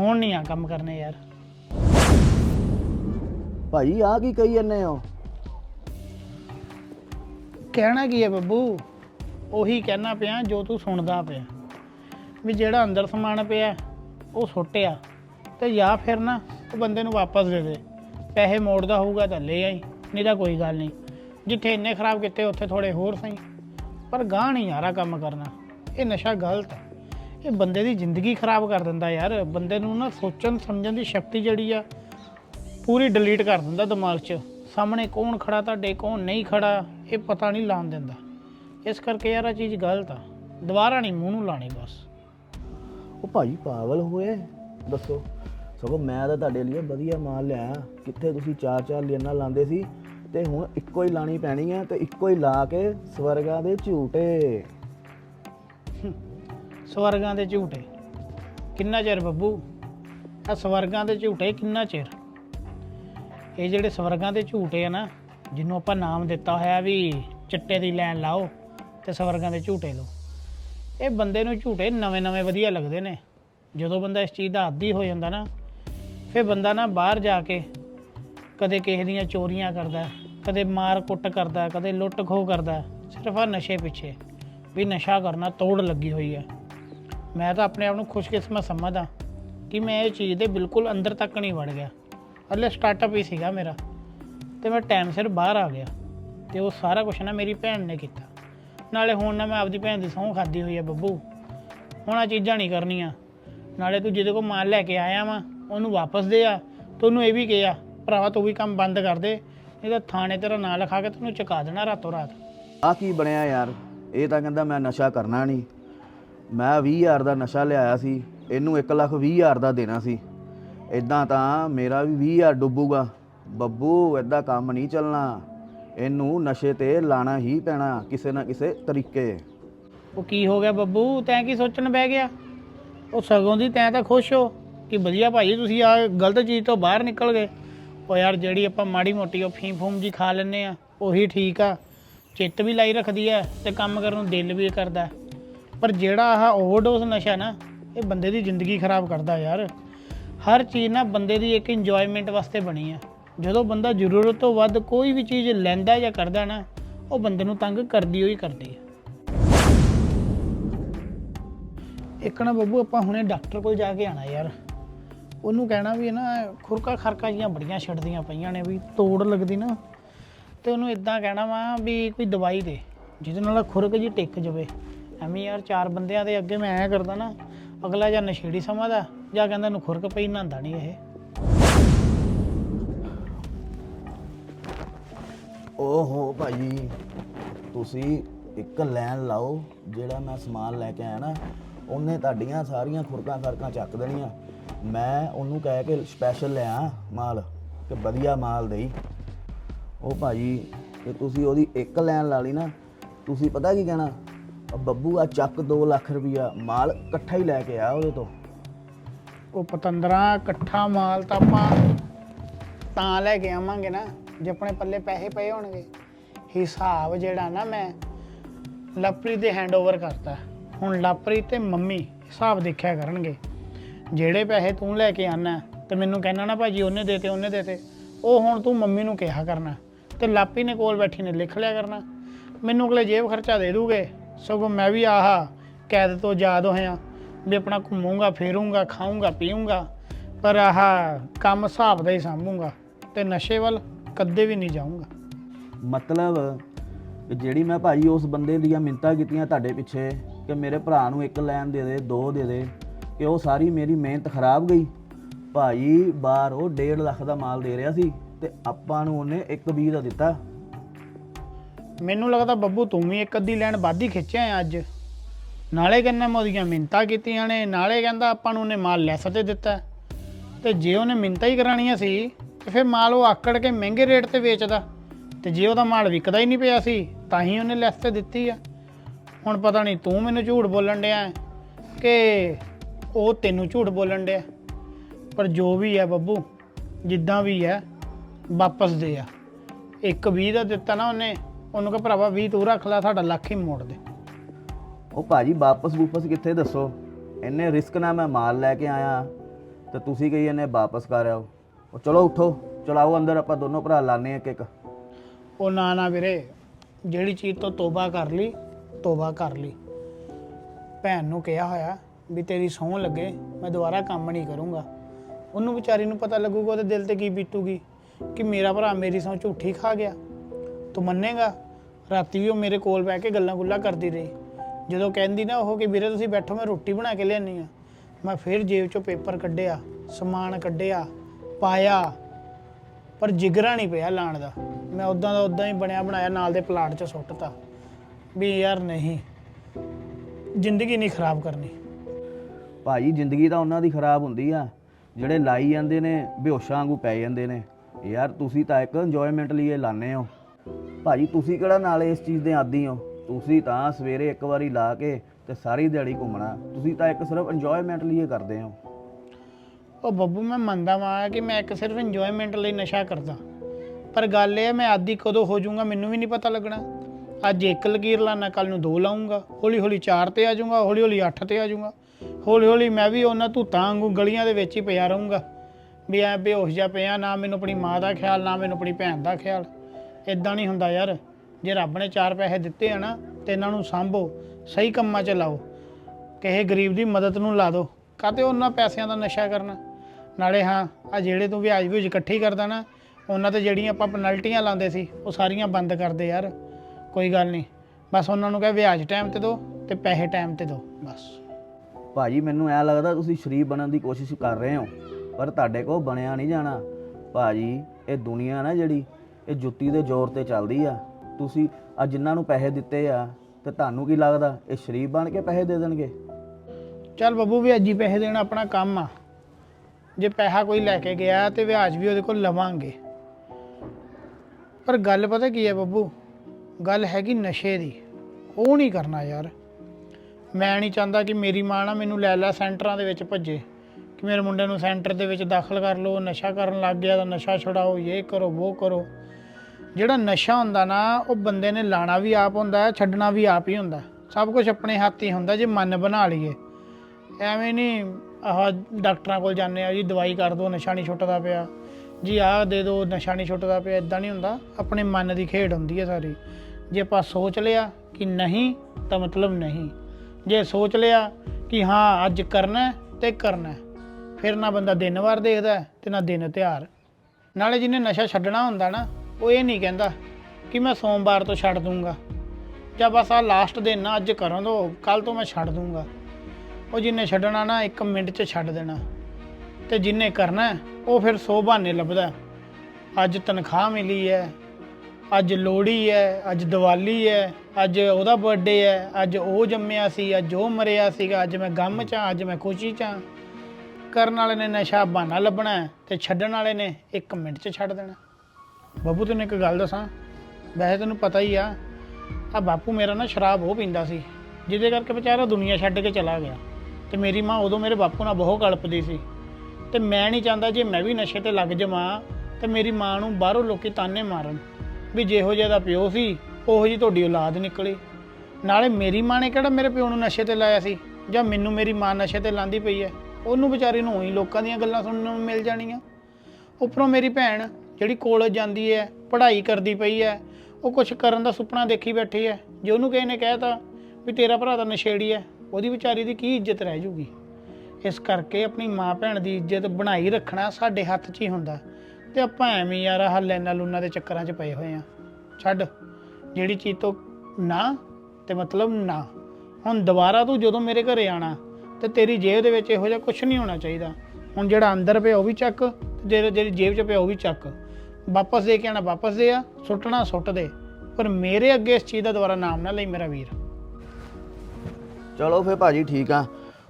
ਹੁਣ ਨਹੀਂ ਆ ਕੰਮ ਕਰਨੇ ਯਾਰ। ਭਾਜੀ ਆ ਕੀ ਕਹੀ ਜੰਨੇ ਹੋ? ਕਹਿਣਾ ਕੀ ਹੈ ਬੱਬੂ? ਉਹੀ ਕਹਿਣਾ ਪਿਆ ਜੋ ਤੂੰ ਸੁਣਦਾ ਪਿਆ। ਵੀ ਜਿਹੜਾ ਅੰਦਰ ਸਮਾਨ ਪਿਆ ਉਹ ਸੁੱਟਿਆ। ਤੇ ਜਾਂ ਫਿਰ ਨਾ ਉਹ ਬੰਦੇ ਨੂੰ ਵਾਪਸ ਦੇ ਦੇ। ਪੈਸੇ ਮੋੜਦਾ ਹੋਊਗਾ ਤਾਂ ਲੈ ਆਈ ਨਹੀਂ ਤਾਂ ਕੋਈ ਗੱਲ ਨਹੀਂ। ਜਿੱਥੇ ਇੰਨੇ ਖਰਾਬ ਕੀਤੇ ਉੱਥੇ ਥੋੜੇ ਹੋਰ ਸਹੀ। ਪਰ ਗਾਹ ਨਹੀਂ ਯਾਰਾ ਕੰਮ ਕਰਨਾ। ਇਹ ਨਸ਼ਾ ਗਲਤ ਹੈ। ਇਹ ਬੰਦੇ ਦੀ ਜ਼ਿੰਦਗੀ ਖਰਾਬ ਕਰ ਦਿੰਦਾ ਯਾਰ। ਬੰਦੇ ਨੂੰ ਨਾ ਸੋਚਣ, ਸਮਝਣ ਦੀ ਸ਼ਕਤੀ ਜਿਹੜੀ ਆ, ਪੂਰੀ ਡਿਲੀਟ ਕਰ ਦਿੰਦਾ ਦਿਮਾਗ 'ਚ। ਸਾਹਮਣੇ ਕੌਣ ਖੜਾ, ਤੁਹਾਡੇ ਕੌਣ ਨਹੀਂ ਖੜਾ, ਇਹ ਪਤਾ ਨਹੀਂ ਲਾਉਣ ਦਿੰਦਾ। ਇਸ ਕਰਕੇ ਯਾਰ ਆ ਚੀਜ਼ ਗਲਤ ਆ। ਦੁਬਾਰਾ ਨਹੀਂ ਮੂੰਹ ਨੂੰ ਲਾਣੀ ਬਸ। ਉਹ ਭਾਜੀ ਪਾਗਲ ਹੋਏ। ਦੱਸੋ। ਸਗੋਂ ਮੈਂ ਤਾਂ ਤੁਹਾਡੇ ਲਈ ਵਧੀਆ ਮਾਲ ਲਿਆ। ਕਿੱਥੇ ਤੁਸੀਂ ਚਾਰ ਚਾਰ ਲੈਣਾ ਲਾਉਂਦੇ ਸੀ, ਤੇ ਹੁਣ ਇੱਕੋ ਹੀ ਲਾਣੀ ਪੈਣੀ ਹੈ ਤੇ ਇੱਕੋ ਹੀ ਲਾ ਕੇ ਸਵਰਗਾਂ ਦੇ ਝੂਟੇ। ਸਵਰਗਾਂ ਦੇ ਝੂਟੇ। ਕਿੰਨਾ ਚਿਰ ਬੱਬੂ? ਆ ਸਵਰਗਾਂ ਦੇ ਝੂਟੇ ਕਿੰਨਾ ਚਿਰ? ਇਹ ਜਿਹੜੇ ਸਵਰਗਾਂ ਦੇ ਝੂਟੇ ਆ ਨਾ, ਜਿਹਨੂੰ ਆਪਾਂ ਨਾਮ ਦਿੱਤਾ ਹੋਇਆ ਵੀ ਚਿੱਟੇ ਦੀ ਲਾਈਨ ਲਾਓ ਤੇ ਸਵਰਗਾਂ ਦੇ ਝੂਟੇ ਲਓ। ਇਹ ਬੰਦੇ ਨੂੰ ਝੂਟੇ ਨਵੇਂ-ਨਵੇਂ ਵਧੀਆ ਲੱਗਦੇ ਨੇ। ਜਦੋਂ ਬੰਦਾ ਇਸ ਚੀਜ਼ ਦਾ ਆਦੀ ਹੋ ਜਾਂਦਾ ਨਾ, ਫਿਰ ਬੰਦਾ ਨਾ ਬਾਹਰ ਜਾ ਕੇ ਕਦੇ ਕਿਸੇ ਦੀਆਂ ਚੋਰੀਆਂ ਕਰਦਾ, ਕਦੇ ਮਾਰ ਕੁੱਟ ਕਰਦਾ, ਕਦੇ ਲੁੱਟ ਖੋਹ ਕਰਦਾ, ਸਿਰਫ ਆ ਨਸ਼ੇ ਪਿੱਛੇ ਵੀ ਨਸ਼ਾ ਕਰਨਾ ਤੋੜ ਲੱਗੀ ਹੋਈ ਹੈ। ਮੈਂ ਤਾਂ ਆਪਣੇ ਆਪ ਨੂੰ ਖੁਸ਼ਕਿਸਮਤ ਸਮਝਦਾ ਕਿ ਮੈਂ ਇਹ ਚੀਜ਼ ਦੇ ਬਿਲਕੁਲ ਅੰਦਰ ਤੱਕ ਨਹੀਂ ਵੜ ਗਿਆ। ਹਲੇ ਸਟਾਰਟਅਪ ਹੀ ਸੀਗਾ ਮੇਰਾ ਤੇ ਮੈਂ ਟਾਈਮ ਸਿਰ ਬਾਹਰ ਆ ਗਿਆ ਤੇ ਉਹ ਸਾਰਾ ਕੁਝ ਨਾ ਮੇਰੀ ਭੈਣ ਨੇ ਕੀਤਾ। ਨਾਲੇ ਹੁਣ ਨਾ ਮੈਂ ਆਪਦੀ ਭੈਣ ਦੀ ਸਹੁੰ ਖਾਦੀ ਹੋਈ ਆ ਬੱਬੂ। ਹੁਣ ਆ ਚੀਜ਼ਾਂ ਨਹੀਂ ਕਰਨੀਆਂ। ਨਾਲੇ ਤੂੰ ਜਿਹਦੇ ਕੋਲ ਮਾਲ ਲੈ ਕੇ ਆਇਆ ਵਾ, ਉਹਨੂੰ ਵਾਪਸ ਦੇ ਆ। ਤੇ ਉਹਨੂੰ ਇਹ ਵੀ ਕਿਹਾ, ਭਰਾਵਾ ਤੂੰ ਵੀ ਕੰਮ ਬੰਦ ਕਰ ਦੇ। ਨਹੀਂ ਤਾਂ ਥਾਣੇ ਤੇਰਾ ਨਾਂ ਲਿਖਾ ਕੇ ਤੈਨੂੰ ਚੁਕਾ ਦੇਣਾ ਰਾਤੋਂ ਰਾਤ। ਆ ਕੀ ਬਣਿਆ ਯਾਰ? ਇਹ ਤਾਂ ਕਹਿੰਦਾ ਮੈਂ ਨਸ਼ਾ ਕਰਨਾ ਨਹੀਂ। ਮੈਂ 20000 ਦਾ ਨਸ਼ਾ ਲਿਆਇਆ ਸੀ, ਇਹਨੂੰ 1 ਲੱਖ 20 ਹਜ਼ਾਰ ਦਾ ਦੇਣਾ ਸੀ। ਇਦਾਂ ਤਾਂ ਮੇਰਾ ਵੀ 20000 ਡੁੱਬੂਗਾ। ਬੱਬੂ ਇਦਾਂ ਕੰਮ ਨਹੀਂ ਚੱਲਣਾ। ਇਹਨੂੰ ਨਸ਼ੇ ਤੇ ਲਾਣਾ ਹੀ ਪੈਣਾ ਕਿਸੇ ਨਾ ਕਿਸੇ ਤਰੀਕੇ। ਉਹ ਕੀ ਹੋ ਗਿਆ ਬੱਬੂ? ਤੈਂ ਕੀ ਸੋਚਣ ਬਹਿ ਗਿਆ? ਉਹ ਸਗੋਂ ਦੀ ਤੈਂ ਤਾਂ ਖੁਸ਼ ਹੋ ਕਿ ਵਧੀਆ ਭਾਈ, ਤੁਸੀਂ ਆ ਗਲਤ ਚੀਜ਼ ਤੋਂ ਬਾਹਰ ਨਿਕਲ ਗਏ। ਉਹ ਯਾਰ ਜਿਹੜੀ ਆਪਾਂ ਮਾੜੀ ਮੋਟੀ ਉਹ ਫੀਮ ਫੂਮ ਜੀ ਖਾ ਲੈਨੇ ਆ, ਉਹੀ ਠੀਕ ਆ। ਚਿੱਤ ਵੀ ਲਾਈ ਰੱਖਦੀ ਐ ਤੇ ਕੰਮ ਕਰਨ ਨੂੰ ਦਿਲ ਵੀ ਕਰਦਾ। ਪਰ ਜਿਹੜਾ ਆਹ ਓਵਰਡੋਜ਼ ਨਸ਼ਾ ਨਾ, ਇਹ ਬੰਦੇ ਦੀ ਜ਼ਿੰਦਗੀ ਖਰਾਬ ਕਰਦਾ ਯਾਰ। ਹਰ ਚੀਜ਼ ਨਾ ਬੰਦੇ ਦੀ ਇੱਕ ਇੰਜੋਇਮੈਂਟ ਵਾਸਤੇ ਬਣੀ ਆ। ਜਦੋਂ ਬੰਦਾ ਜ਼ਰੂਰਤ ਤੋਂ ਵੱਧ ਕੋਈ ਵੀ ਚੀਜ਼ ਲੈਂਦਾ ਜਾਂ ਕਰਦਾ ਨਾ, ਉਹ ਬੰਦੇ ਨੂੰ ਤੰਗ ਕਰਦੀ ਹੋਈ ਕਰਦੀ ਹੈ ਇੱਕ ਨਾ ਬੱਬੂ, ਆਪਾਂ ਹੁਣੇ ਡਾਕਟਰ ਕੋਲ ਜਾ ਕੇ ਆਣਾ ਯਾਰ। ਉਹਨੂੰ ਕਹਿਣਾ ਵੀ ਇਹ ਨਾ ਖੁਰਕਾ ਖਰਕਾ ਜੀਆਂ ਬੜੀਆਂ ਛੱਡਦੀਆਂ ਪਈਆਂ ਨੇ, ਵੀ ਤੋੜ ਲੱਗਦੀ ਨਾ। ਤੇ ਉਹਨੂੰ ਇਦਾਂ ਕਹਿਣਾ ਵਾ ਵੀ ਕੋਈ ਦਵਾਈ ਦੇ, ਜਿਹਦੇ ਨਾਲ ਖੁਰਕ ਜੀ ਟਿਕ ਜਾਵੇ। ਐਵੇਂ ਯਾਰ ਚਾਰ ਬੰਦਿਆਂ ਦੇ ਅੱਗੇ ਮੈਂ ਐਂ ਕਰਦਾ ਨਾ, ਅਗਲਾ ਜਾਂ ਨਸ਼ੇੜੀ ਸਮਝਦਾ, ਜਾਂ ਕਹਿੰਦਾ ਇਹਨੂੰ ਖੁਰਕ ਪਈ, ਨਹਾਉਂਦਾ ਨਹੀਂ ਇਹ। ਓਹੋ ਭਾਜੀ ਤੁਸੀਂ ਇੱਕ ਲਾਈਨ ਲਾਓ, ਜਿਹੜਾ ਮੈਂ ਸਮਾਨ ਲੈ ਕੇ ਆਇਆ ਨਾ, ਉਹਨੇ ਤੁਹਾਡੀਆਂ ਸਾਰੀਆਂ ਖੁਰਕਾਂ ਖਰਕਾਂ ਚੱਕ ਦੇਣੀਆਂ। ਮੈਂ ਉਹਨੂੰ ਕਹਿ ਕੇ ਸਪੈਸ਼ਲ ਲਿਆ ਮਾਲ, ਕਿ ਵਧੀਆ ਮਾਲ ਦੇਈ। ਉਹ ਭਾਜੀ ਤੇ ਤੁਸੀਂ ਉਹਦੀ ਇੱਕ ਲਾਈਨ ਲਾ ਲਈ ਨਾ, ਤੁਸੀਂ ਪਤਾ ਕੀ ਕਹਿਣਾ? ਬੱਬੂ ਆ ਚੱਕ 2 ਲੱਖ ਰੁਪਇਆ ਮਾਲ ਇਕੱਠਾ ਹੀ ਲੈ ਕੇ ਆ ਉਹਦੇ ਤੋਂ। ਉਹ ਪਤੰਦਰਾ ਇਕੱਠਾ ਮਾਲ ਤਾਂ ਆਪਾਂ ਤਾਂ ਲੈ ਕੇ ਆਵਾਂਗੇ ਨਾ, ਜੇ ਆਪਣੇ ਪੱਲੇ ਪੈਸੇ ਪਏ ਹੋਣਗੇ। ਹਿਸਾਬ ਜਿਹੜਾ ਨਾ ਮੈਂ ਲਵਪ੍ਰੀਤ ਦੇ ਹੈਂਡਓਵਰ ਕਰਤਾ। ਹੁਣ ਲਵਪ੍ਰੀਤ ਤੇ ਮੰਮੀ ਹਿਸਾਬ ਦੇਖਿਆ ਕਰਨਗੇ। ਜਿਹੜੇ ਪੈਸੇ ਤੂੰ ਲੈ ਕੇ ਆਣਾ ਤੇ ਮੈਨੂੰ ਕਹਿਣਾ ਨਾ ਭਾਜੀ ਉਹਨੇ ਦੇਤੇ ਉਹਨੇ ਦੇਤੇ। ਉਹ ਹੁਣ ਤੂੰ ਮੰਮੀ ਨੂੰ ਕਿਹਾ ਕਰਨਾ, ਤੇ ਲਾਪੀ ਨੇ ਕੋਲ ਬੈਠੀ ਨੇ ਲਿਖ ਲਿਆ ਕਰਨਾ। ਮੈਨੂੰ ਅਗਲੇ ਜੇਬ ਖਰਚਾ ਦੇ ਦੂਗੇ। ਸਗੋਂ ਮੈਂ ਵੀ ਆਹਾ ਕੈਦ ਤੋਂ ਆਜ਼ਾਦ ਹੋਇਆ ਵੀ ਆਪਣਾ ਘੁੰਮੂੰਗਾ, ਫੇਰੂੰਗਾ, ਖਾਊਂਗਾ, ਪੀਊਂਗਾ। ਪਰ ਆਹ ਕੰਮ ਹਿਸਾਬ ਦਾ ਹੀ ਸਾਂਭੂੰਗਾ ਤੇ ਨਸ਼ੇ ਵੱਲ ਕਦੇ ਵੀ ਨਹੀਂ ਜਾਊਂਗਾ। ਮਤਲਬ ਕਿ ਜਿਹੜੀ ਮੈਂ ਭਾਜੀ ਉਸ ਬੰਦੇ ਦੀਆਂ ਮਿੰਤਾ ਕੀਤੀਆਂ ਤੁਹਾਡੇ ਪਿੱਛੇ ਕਿ ਮੇਰੇ ਭਰਾ ਨੂੰ ਇੱਕ ਲੈਣ ਦੇ ਦੇ, ਦੋ ਦੇ ਦੇ, ਕਿ ਉਹ ਸਾਰੀ ਮੇਰੀ ਮਿਹਨਤ ਖਰਾਬ ਗਈ। ਭਾਜੀ ਬਾਹਰ ਉਹ 1.5 ਲੱਖ ਦਾ ਮਾਲ ਦੇ ਰਿਹਾ ਸੀ ਤੇ ਆਪਾਂ ਨੂੰ ਉਹਨੇ 1.20 ਦਾ ਦਿੱਤਾ। ਮੈਨੂੰ ਲੱਗਦਾ ਬੱਬੂ ਤੂੰ ਵੀ ਇੱਕ ਅੱਧੀ ਲੈਣ ਵੱਧ ਹੀ ਖਿੱਚਿਆ ਹੈ ਅੱਜ। ਨਾਲੇ ਕਹਿੰਦਾ ਮੈਂ ਉਹਦੀਆਂ ਮਿੰਤਾ ਕੀਤੀਆਂ ਨੇ, ਨਾਲੇ ਕਹਿੰਦਾ ਆਪਾਂ ਨੂੰ ਉਹਨੇ ਮਾਲ ਲੈਸ ਤੇ ਦਿੱਤਾ। ਤੇ ਜੇ ਉਹਨੇ ਮਿੰਤਾ ਹੀ ਕਰਾਣੀਆਂ ਸੀ, ਤੇ ਫਿਰ ਮਾਲ ਉਹ ਆਕੜ ਕੇ ਮਹਿੰਗੇ ਰੇਟ ਤੇ ਵੇਚਦਾ। ਤੇ ਜੇ ਉਹਦਾ ਮਾਲ ਵਿਕਦਾ ਹੀ ਨਹੀਂ ਪਿਆ ਸੀ, ਤਾਂ ਹੀ ਉਹਨੇ ਲੈਸ ਤੇ ਦਿੱਤੀ ਆ। ਹੁਣ ਪਤਾ ਨਹੀਂ ਤੂੰ ਮੈਨੂੰ ਝੂਠ ਬੋਲਣ ਡਿਆ ਕਿ ਉਹ ਤੈਨੂੰ ਝੂਠ ਬੋਲਣ ਡਿਆ। ਪਰ ਜੋ ਵੀ ਹੈ ਬੱਬੂ, ਜਿੱਦਾਂ ਵੀ ਹੈ ਵਾਪਸ ਦੇ ਆ। ਇੱਕ 20 ਦਾ ਦਿੱਤਾ ਨਾ ਉਹਨੇ ਉਹਨੂੰ ਕਹ ਭਰਾਵਾ 20 ਤੂੰ ਰੱਖ ਲੈ ਸਾਡਾ ਲੱਖ ਹੀ ਮੋੜ ਦੇ। ਉਹ ਭਾਜੀ ਵਾਪਸ ਵੂਪਸ ਕਿੱਥੇ ਦੱਸੋ? ਇੰਨੇ ਰਿਸਕ ਨਾਲ ਮੈਂ ਮਾਲ ਲੈ ਕੇ ਆਇਆ ਤੇ ਤੁਸੀਂ ਕਹੀ ਇਹਨੇ ਵਾਪਸ ਕਰ ਆਓ। ਉਹ ਚਲੋ ਉਠੋ ਚਲਾਓ ਅੰਦਰ ਆਪਾਂ ਦੋਨੋਂ ਭਰਾ ਲਾਣੇ ਇੱਕ ਇੱਕ। ਉਹ ਨਾ ਨਾ ਵੀਰੇ ਜਿਹੜੀ ਚੀਜ਼ ਤੋਂ ਤੋਬਾ ਕਰ ਲਈ ਤੋਬਾ ਕਰ ਲਈ। ਭੈਣ ਨੂੰ ਕਿਹਾ ਹੋਇਆ ਵੀ ਤੇਰੀ ਸਹੁੰ ਲੱਗੇ ਮੈਂ ਦੁਬਾਰਾ ਕੰਮ ਨਹੀਂ ਕਰੂੰਗਾ। ਉਹਨੂੰ ਵਿਚਾਰੀ ਨੂੰ ਪਤਾ ਲੱਗੂਗਾ ਉਹਦੇ ਦਿਲ ਤੇ ਕੀ ਬੀਤੂਗੀ ਕਿ ਮੇਰਾ ਭਰਾ ਮੇਰੀ ਸਹੁੰ ਝੂਠੀ ਖਾ ਗਿਆ। ਤੂੰ ਮੰਨੇਗਾ? ਰਾਤੀ ਵੀ ਉਹ ਮੇਰੇ ਕੋਲ ਬਹਿ ਕੇ ਗੱਲਾਂ ਗੁੱਲਾਂ ਕਰਦੀ ਰਹੀ। ਜਦੋਂ ਕਹਿੰਦੀ ਨਾ ਉਹ ਕਿ ਵੀਰੇ ਤੁਸੀਂ ਬੈਠੋ, ਮੈਂ ਰੋਟੀ ਬਣਾ ਕੇ ਲਿਆਨੀ ਆ ਮੈਂ ਫਿਰ ਜੇਬ ਚੋਂ ਪੇਪਰ ਕੱਢਿਆ, ਸਮਾਨ ਕੱਢਿਆ, ਪਾਇਆ। ਪਰ ਜਿਗਰਾ ਨਹੀਂ ਪਿਆ ਲਾਣ ਦਾ। ਮੈਂ ਉਦਾਂ ਦਾ ਉਦਾਂ ਹੀ ਬਣਿਆ ਬਣਾਇਆ ਨਾਲ ਦੇ ਪਲਾਟ 'ਚ ਸੁੱਟਤਾ। ਵੀ ਯਾਰ ਨਹੀਂ, ਜ਼ਿੰਦਗੀ ਨਹੀਂ ਖਰਾਬ ਕਰਨੀ। ਭਾਜੀ, ਜ਼ਿੰਦਗੀ ਤਾਂ ਉਹਨਾਂ ਦੀ ਖਰਾਬ ਹੁੰਦੀ ਆ। ਜਿਹੜੇ ਲਾਈ ਜਾਂਦੇ ਨੇ, ਬੇਹੋਸ਼ਾਂ ਵਾਂਗੂ ਪੈ ਜਾਂਦੇ ਨੇ। ਯਾਰ ਤੁਸੀਂ ਤਾਂ ਇੱਕ ਇੰਜੋਇਮੈਂਟ ਲਈ ਇਹ ਲਾਣੇ ਹੋ। ਭਾਜੀ, ਤੁਸੀਂ ਕਿਹੜਾ ਨਾਲ ਇਸ ਚੀਜ਼ ਦੇ ਆਦੀ ਹੋ? ਤੁਸੀਂ ਤਾਂ ਸਵੇਰੇ ਇੱਕ ਵਾਰੀ ਲਾ ਕੇ ਤੇ ਸਾਰੀ ਦਿਹਾੜੀ ਘੁੰਮਣਾ। ਤੁਸੀਂ ਤਾਂ ਇੱਕ ਸਿਰਫ ਇੰਜੋਇਮੈਂਟ ਲਈ ਇਹ ਕਰਦੇ ਹੋ। ਉਹ ਬੱਬੂ, ਮੈਂ ਮੰਨਦਾ ਵਾਂ ਕਿ ਮੈਂ ਇੱਕ ਸਿਰਫ ਇੰਜੋਇਮੈਂਟ ਲਈ ਨਸ਼ਾ ਕਰਦਾ। ਪਰ ਗੱਲ ਇਹ ਹੈ ਮੈਂ ਆਦੀ ਕਦੋਂ ਹੋ ਜਾਊਂਗਾ, ਮੈਨੂੰ ਵੀ ਨਹੀਂ ਪਤਾ ਲੱਗਣਾ। ਅੱਜ ਇੱਕ ਲਕੀਰ ਲਾਣਾ ਕੱਲ ਨੂੰ ਦੋ ਲਾਉਂਗਾ ਹੌਲੀ ਹੌਲੀ ਚਾਰ ਤੇ ਆ ਜਾਊਂਗਾ ਹੌਲੀ ਹੌਲੀ ਅੱਠ ਤੇ ਆ ਜਾਊਂਗਾ। ਹੌਲੀ ਹੌਲੀ ਮੈਂ ਵੀ ਉਹਨਾਂ ਧੂਤਾਂ ਵਾਂਗੂ ਗਲੀਆਂ ਦੇ ਵਿੱਚ ਹੀ ਪਿਆ ਰਹੂੰਗਾ। ਵੀ ਐ ਬੇਹੋਸ਼ ਜਿਹਾ ਪਿਆ, ਨਾ ਮੈਨੂੰ ਆਪਣੀ ਮਾਂ ਦਾ ਖਿਆਲ, ਨਾ ਮੈਨੂੰ ਆਪਣੀ ਭੈਣ ਦਾ ਖਿਆਲ। ਇਦਾਂ ਨਹੀਂ ਹੁੰਦਾ ਯਾਰ। ਜੇ ਰੱਬ ਨੇ ਚਾਰ ਪੈਸੇ ਦਿੱਤੇ ਆ ਨਾ, ਤੇ ਇਹਨਾਂ ਨੂੰ ਸੰਭੋ, ਸਹੀ ਕੰਮਾਂ 'ਚ ਲਾਓ। ਕਿਸੇ ਗਰੀਬ ਦੀ ਮਦਦ ਨੂੰ ਲਾ ਦਿਓ। ਕਾਤੇ ਉਹਨਾਂ ਪੈਸਿਆਂ ਦਾ ਨਸ਼ਾ ਕਰਨਾ? ਨਾਲੇ ਹਾਂ ਆ ਜਿਹੜੇ ਤੂੰ ਵਿਆਜ ਵਿਊਜ ਇਕੱਠੀ ਕਰਦਾ ਨਾ, ਉਹਨਾਂ ਤੇ ਜਿਹੜੀਆਂ ਆਪਾਂ ਪੈਨਲਟੀਆਂ ਲਾਉਂਦੇ ਸੀ, ਉਹ ਸਾਰੀਆਂ ਬੰਦ ਕਰਦੇ ਯਾਰ। ਕੋਈ ਗੱਲ ਨਹੀਂ। ਬਸ ਉਹਨਾਂ ਨੂੰ ਕਹੇ ਵਿਆਜ ਟਾਈਮ ਤੇ ਦਿਓ ਤੇ ਪੈਸੇ ਟਾਈਮ ਤੇ ਦਿਓ ਬਸ। ਭਾਜੀ, ਮੈਨੂੰ ਐ ਲੱਗਦਾ ਤੁਸੀਂ ਸ਼ਰੀਫ ਬਣਨ ਦੀ ਕੋਸ਼ਿਸ਼ ਕਰ ਰਹੇ ਹੋ, ਪਰ ਤੁਹਾਡੇ ਕੋਲ ਬਣਿਆ ਨਹੀਂ ਜਾਣਾ। ਭਾਜੀ, ਇਹ ਦੁਨੀਆ ਨਾ ਜਿਹੜੀ ਇਹ ਜੁੱਤੀ ਦੇ ਜ਼ੋਰ ਤੇ ਚੱਲਦੀ ਆ। ਤੁਸੀਂ ਆ ਜਿਨ੍ਹਾਂ ਨੂੰ ਪੈਸੇ ਦਿੱਤੇ ਆ ਤੇ ਤੁਹਾਨੂੰ ਕੀ ਲੱਗਦਾ? ਇਹ ਸ਼ਰੀਫ ਬਣ ਕੇ ਪੈਸੇ ਦੇ ਦੇਣਗੇ? ਚੱਲ ਬੱਬੂ ਵੀ ਅੱਜ ਹੀ ਪੈਸੇ ਦੇਣਾ ਆਪਣਾ ਕੰਮ ਆ। ਜੇ ਪੈਸਾ ਕੋਈ ਲੈ ਕੇ ਗਿਆ ਤੇ ਵਿਆਜ ਵੀ ਉਹਦੇ ਕੋਲ ਲਵਾਂਗੇ। ਪਰ ਗੱਲ ਪਤਾ ਕੀ ਹੈ ਬੱਬੂ? ਗੱਲ ਹੈਗੀ ਨਸ਼ੇ ਦੀ। ਉਹ ਨਹੀਂ ਕਰਨਾ ਯਾਰ। ਮੈਂ ਨਹੀਂ ਚਾਹੁੰਦਾ ਕਿ ਮੇਰੀ ਮਾਂ ਨਾ ਮੈਨੂੰ ਲੈ ਲੈ ਸੈਂਟਰਾਂ ਦੇ ਵਿੱਚ ਭੱਜੇ। ਕਿ ਮੇਰੇ ਮੁੰਡੇ ਨੂੰ ਸੈਂਟਰ ਦੇ ਵਿੱਚ ਦਾਖਲ ਕਰ ਲਓ, ਨਸ਼ਾ ਕਰਨ ਲੱਗ ਗਿਆ ਤਾਂ ਨਸ਼ਾ ਛੁਡਾਓ ਇਹ ਕਰੋ ਉਹ ਕਰੋ। ਜਿਹੜਾ ਨਸ਼ਾ ਹੁੰਦਾ ਨਾ, ਉਹ ਬੰਦੇ ਨੇ ਲਾਣਾ ਵੀ ਆਪ ਹੁੰਦਾ, ਛੱਡਣਾ ਵੀ ਆਪ ਹੀ ਹੁੰਦਾ। ਸਭ ਕੁਝ ਆਪਣੇ ਹੱਥ ਹੀ ਹੁੰਦਾ, ਜੇ ਮਨ ਬਣਾ ਲਈਏ। ਐਵੇਂ ਨਹੀਂ ਆਹ ਡਾਕਟਰਾਂ ਕੋਲ ਜਾਂਦੇ ਆ, ਜੀ ਦਵਾਈ ਕਰ ਦਿਓ ਨਸ਼ਾ ਨਹੀਂ ਛੁੱਟਦਾ ਪਿਆ। ਜੀ ਆਹ ਦੇ ਦਿਓ ਨਸ਼ਾ ਨਹੀਂ ਛੁੱਟਦਾ ਪਿਆ ਇਦਾਂ ਨਹੀਂ ਹੁੰਦਾ। ਆਪਣੇ ਮਨ ਦੀ ਖੇਡ ਹੁੰਦੀ ਹੈ ਸਾਰੀ। ਜੇ ਆਪਾਂ ਸੋਚ ਲਿਆ ਕਿ ਨਹੀਂ, ਤਾਂ ਮਤਲਬ ਨਹੀਂ। ਜੇ ਸੋਚ ਲਿਆ ਕਿ ਹਾਂ, ਅੱਜ ਕਰਨਾ ਹੈ ਤੇ ਕਰਨਾ ਫਿਰ ਨਾ ਬੰਦਾ ਦਿਨ ਵਾਰ ਦੇਖਦਾ ਹੈ ਤੇ ਨਾ ਦਿਨ ਤਿਉਹਾਰ। ਨਾਲੇ ਜਿਹਨੇ ਨਸ਼ਾ ਛੱਡਣਾ ਹੁੰਦਾ ਨਾ, ਉਹ ਇਹ ਨਹੀਂ ਕਹਿੰਦਾ ਕਿ ਮੈਂ ਸੋਮਵਾਰ ਤੋਂ ਛੱਡ ਦੂੰਗਾ। ਜਾਂ ਬਸ ਆ ਲਾਸਟ ਦਿਨ ਨਾ ਅੱਜ ਕਰਾਂ ਦੋ ਕੱਲ ਤੋਂ ਮੈਂ ਛੱਡ ਦੂੰਗਾ। ਉਹ ਜਿਹਨੇ ਛੱਡਣਾ ਨਾ 1 ਮਿੰਟ 'ਚ ਛੱਡ ਦੇਣਾ। ਤੇ ਜਿਹਨੇ ਕਰਨਾ, ਉਹ ਫਿਰ ਸੌ ਬਹਾਨੇ ਲੱਭਦਾ। ਅੱਜ ਤਨਖਾਹ ਮਿਲੀ ਹੈ ਅੱਜ ਲੋਹੜੀ ਹੈ ਅੱਜ ਦੀਵਾਲੀ ਹੈ ਅੱਜ ਉਹਦਾ ਬਰਥਡੇ ਹੈ ਅੱਜ ਉਹ ਜੰਮਿਆ ਸੀ, ਅੱਜ ਉਹ ਮਰਿਆ ਸੀਗਾ, ਅੱਜ ਮੈਂ ਗਮ 'ਚ ਹਾਂ ਅੱਜ ਮੈਂ ਖੁਸ਼ੀ 'ਚ ਹਾਂ ਕਰਨ ਵਾਲੇ ਨੇ ਨਸ਼ਾ ਬਹਾਨਾ ਲੱਭਣਾ ਹੈ ਤੇ ਛੱਡਣ ਵਾਲੇ ਨੇ 1 ਮਿੰਟ 'ਚ ਛੱਡ ਦੇਣਾ। ਬਾਪੂ ਤੈਨੂੰ ਇੱਕ ਗੱਲ ਦੱਸਾਂ। ਵੈਸੇ ਤੈਨੂੰ ਪਤਾ ਹੀ ਆ ਆ ਬਾਪੂ ਮੇਰਾ ਨਾ ਸ਼ਰਾਬ ਉਹ ਪੀਂਦਾ ਸੀ, ਜਿਹਦੇ ਕਰਕੇ ਵਿਚਾਰਾ ਦੁਨੀਆ ਛੱਡ ਕੇ ਚਲਾ ਗਿਆ। ਤੇ ਮੇਰੀ ਮਾਂ ਉਦੋਂ ਮੇਰੇ ਬਾਪੂ ਨਾਲ ਬਹੁਤ ਕਲਪਦੀ ਸੀ। ਤੇ ਮੈਂ ਨਹੀਂ ਚਾਹੁੰਦਾ ਜੇ ਮੈਂ ਵੀ ਨਸ਼ੇ ਤੇ ਲੱਗ ਜਾਵਾਂ, ਤੇ ਮੇਰੀ ਮਾਂ ਨੂੰ ਬਾਹਰੋਂ ਲੋਕੀ ਤਾਨੇ ਮਾਰਨ, ਵੀ ਜਿਹੋ ਜਿਹਾ ਦਾ ਪਿਓ ਸੀ, ਉਹੋ ਜੀ ਤੁਹਾਡੀ ਔਲਾਦ ਨਿਕਲੀ। ਨਾਲੇ ਮੇਰੀ ਮਾਂ ਨੇ ਕਿਹੜਾ ਮੇਰੇ ਪਿਓ ਨੂੰ ਨਸ਼ੇ ਤੇ ਲਾਇਆ ਸੀ, ਜਾਂ ਮੈਨੂੰ ਮੇਰੀ ਮਾਂ ਨਸ਼ੇ ਤੇ ਲਾਂਦੀ ਪਈ ਹੈ? ਉਹਨੂੰ ਵਿਚਾਰੀ ਨੂੰ ਹੀ ਲੋਕਾਂ ਦੀਆਂ ਗੱਲਾਂ ਸੁਣਨ ਨੂੰ ਮਿਲ ਜਾਣੀਆਂ। ਉੱਪਰੋਂ ਮੇਰੀ ਭੈਣ ਜਿਹੜੀ ਕਾਲਜ ਜਾਂਦੀ ਹੈ, ਪੜ੍ਹਾਈ ਕਰਦੀ ਪਈ ਹੈ, ਉਹ ਕੁਝ ਕਰਨ ਦਾ ਸੁਪਨਾ ਦੇਖੀ ਬੈਠੀ ਹੈ। ਜੇ ਉਹਨੂੰ ਕਿਸੇ ਨੇ ਕਹਿਤਾ ਵੀ ਤੇਰਾ ਭਰਾ ਤਾਂ ਨਸ਼ੇੜੀ ਹੈ, ਉਹਦੀ ਵਿਚਾਰੀ ਦੀ ਕੀ ਇੱਜ਼ਤ ਰਹਿ ਜੂਗੀ? ਇਸ ਕਰਕੇ ਆਪਣੀ ਮਾਂ ਭੈਣ ਦੀ ਇੱਜ਼ਤ ਬਣਾਈ ਰੱਖਣਾ ਸਾਡੇ ਹੱਥ 'ਚ ਹੀ ਹੁੰਦਾ। ਤੇ ਆਪਾਂ ਐਵੇਂ ਯਾਰ ਆਹ ਲੈਣਾ ਲੂਨਾ ਦੇ ਚੱਕਰਾਂ 'ਚ ਪਏ ਹੋਏ ਆ ਛੱਡ, ਜਿਹੜੀ ਚੀਜ਼ ਤੋਂ ਨਾ ਤੇ ਮਤਲਬ ਨਾ। ਹੁਣ ਦੁਬਾਰਾ ਤੂੰ ਜਦੋਂ ਮੇਰੇ ਘਰੇ ਆਣਾ ਤੇ ਤੇਰੀ ਜੇਬ ਦੇ ਵਿੱਚ ਇਹੋ ਜਿਹਾ ਕੁਝ ਨਹੀਂ ਹੋਣਾ ਚਾਹੀਦਾ। ਹੁਣ ਜਿਹੜਾ ਅੰਦਰ ਪਿਆ ਉਹ ਵੀ ਚੱਕ ਤੇ ਜਿਹੜਾ ਜਿਹੜੀ ਜੇਬ 'ਚ ਪਿਆ ਉਹ ਵੀ ਚੱਕ। ਵਾਪਸ ਦੇ ਕੇ ਆਣਾ ਵਾਪਸ ਦੇ ਆ ਸੁੱਟਣਾ ਸੁੱਟ ਦੇ। ਪਰ ਮੇਰੇ ਅੱਗੇ ਇਸ ਚੀਜ਼ ਦਾ ਦੁਬਾਰਾ ਨਾਮ ਨਾ ਲਈ ਮੇਰਾ ਵੀਰ। ਚਲੋ ਫੇ ਭਾਜੀ ਠੀਕ ਆ।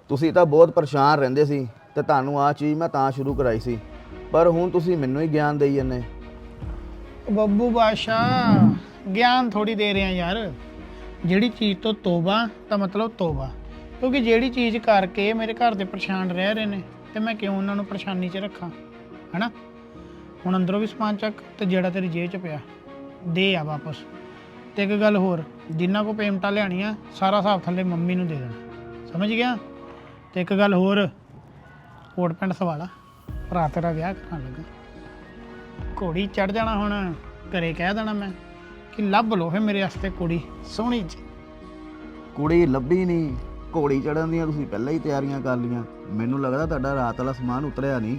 ਤੁਸੀਂ ਤਾਂ ਬਹੁਤ ਪਰੇਸ਼ਾਨ ਰਹਿੰਦੇ ਸੀ ਤੇ ਤੁਹਾਨੂੰ ਆ ਚੀਜ਼ ਮੈਂ ਤਾਂ ਸ਼ੁਰੂ ਕਰਾਈ ਸੀ। ਪਰ ਹੁਣ ਤੁਸੀਂ ਮੈਨੂੰ ਹੀ ਗਿਆਨ ਦੇਈ ਜੰਨੇ ਬੱਬੂ ਬਾਸ਼ਾ ਗਿਆਨ ਥੋੜੀ ਦੇ ਰਿਹਾ ਯਾਰ। ਜਿਹੜੀ ਚੀਜ਼ ਤੋਂ ਤੋਬਾ ਤਾਂ ਮਤਲਬ ਤੋਬਾ। ਕਿਉਂਕਿ ਜਿਹੜੀ ਚੀਜ਼ ਕਰਕੇ ਮੇਰੇ ਘਰ ਦੇ ਪਰੇਸ਼ਾਨ ਰਹਿ ਰਹੇ ਨੇ, ਤੇ ਮੈਂ ਕਿਉਂ ਉਹਨਾਂ ਨੂੰ ਪਰੇਸ਼ਾਨੀ 'ਚ ਰੱਖਾਂ? ਹਨਾ? ਹੁਣ ਅੰਦਰੋਂ ਵੀ ਸਮਾਨ ਚੱਕ ਤੇ ਜਿਹੜਾ ਤੇਰੀ ਜੇਬ 'ਚ ਪਿਆ, ਦੇ ਆ ਵਾਪਸ। ਤੇ ਇੱਕ ਗੱਲ ਹੋਰ, ਜਿੰਨਾ ਕੋ ਪੇਮੈਂਟਾਂ ਲਿਆਣੀਆਂ ਸਾਰਾ ਹਿਸਾਬ ਥੱਲੇ ਮੰਮੀ ਨੂੰ ਦੇ ਦੇਣਾ। ਸਮਝ ਗਿਆ? ਤੇ ਇੱਕ ਗੱਲ ਹੋਰ, ਕੋਟ ਪੈਂਟ ਸਵਾਲਾ। ਭਰਾ ਤੇਰਾ ਵਿਆਹ ਕਰਨ ਲੱਗਾ। ਘੋੜੀ ਚੜ ਜਾਣਾ ਹੁਣ, ਘਰੇ ਕਹਿ ਦੇਣਾ ਮੈਂ ਕਿ ਲੱਭ ਲੋ ਫੇ ਮੇਰੇ ਵਾਸਤੇ ਕੁੜੀ, ਸੋਹਣੀ ਜੀ ਕੁੜੀ ਲੱਭੀ ਨਹੀਂ ਘੋੜੀ ਚੜਨ ਦੀਆਂ ਤੁਸੀਂ ਪਹਿਲਾਂ ਹੀ ਤਿਆਰੀਆਂ ਕਰ ਲੀਆਂ ਮੈਨੂੰ ਲੱਗਦਾ ਤੁਹਾਡਾ ਰਾਤ ਵਾਲਾ ਸਮਾਨ ਉਤਰਿਆ ਨਹੀਂ।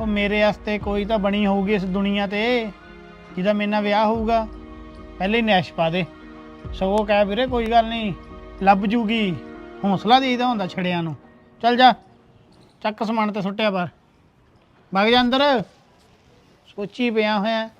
ਉਹ ਮੇਰੇ ਵਾਸਤੇ ਕੋਈ ਤਾਂ ਬਣੀ ਹੋਊਗੀ ਇਸ ਦੁਨੀਆ ਤੇ। ਜਿਹਦਾ ਮੇਰੇ ਨਾਲ ਵਿਆਹ ਹੋਊਗਾ, ਪਹਿਲੇ ਨੈਸ਼ ਪਾ ਦੇ। ਸਗੋਂ ਕਹਿ ਵੀਰੇ ਕੋਈ ਗੱਲ ਨਹੀਂ, ਲੱਭ ਜੂਗੀ। ਹੌਸਲਾ ਦੇਈਦਾ ਹੁੰਦਾ ਛੜਿਆਂ ਨੂੰ। ਚੱਲ ਜਾ, ਚੱਕ ਸਮਾਨ ਤੇ ਸੁੱਟਿਆ ਬਾਹਰ। ਵਗ ਜਾ ਅੰਦਰ। ਸੋਚੀ ਪਿਆ ਹੋਇਆ।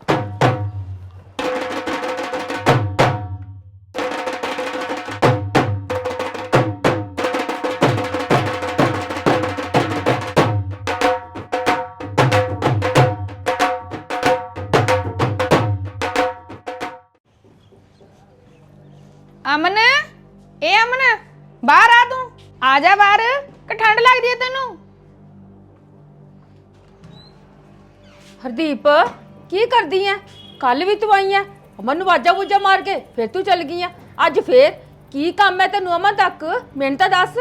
ਹਰਦੀਪ ਕੀ ਕਰਦੀ ਐ? ਕੱਲ ਵੀ ਤੂੰ ਆਈ ਐ। ਅਮਨ ਨੂੰ ਵਾਜਾ ਵੂਜਾ ਮਾਰ ਕੇ ਫਿਰ ਤੂੰ ਚੱਲ ਗਈ ਐ। ਅੱਜ ਫੇਰ ਕੀ ਕੰਮ ਐ ਤੈਨੂੰ ਅਮਨ ਤੱਕ? ਮੈਨੂੰ ਤਾਂ ਦੱਸ।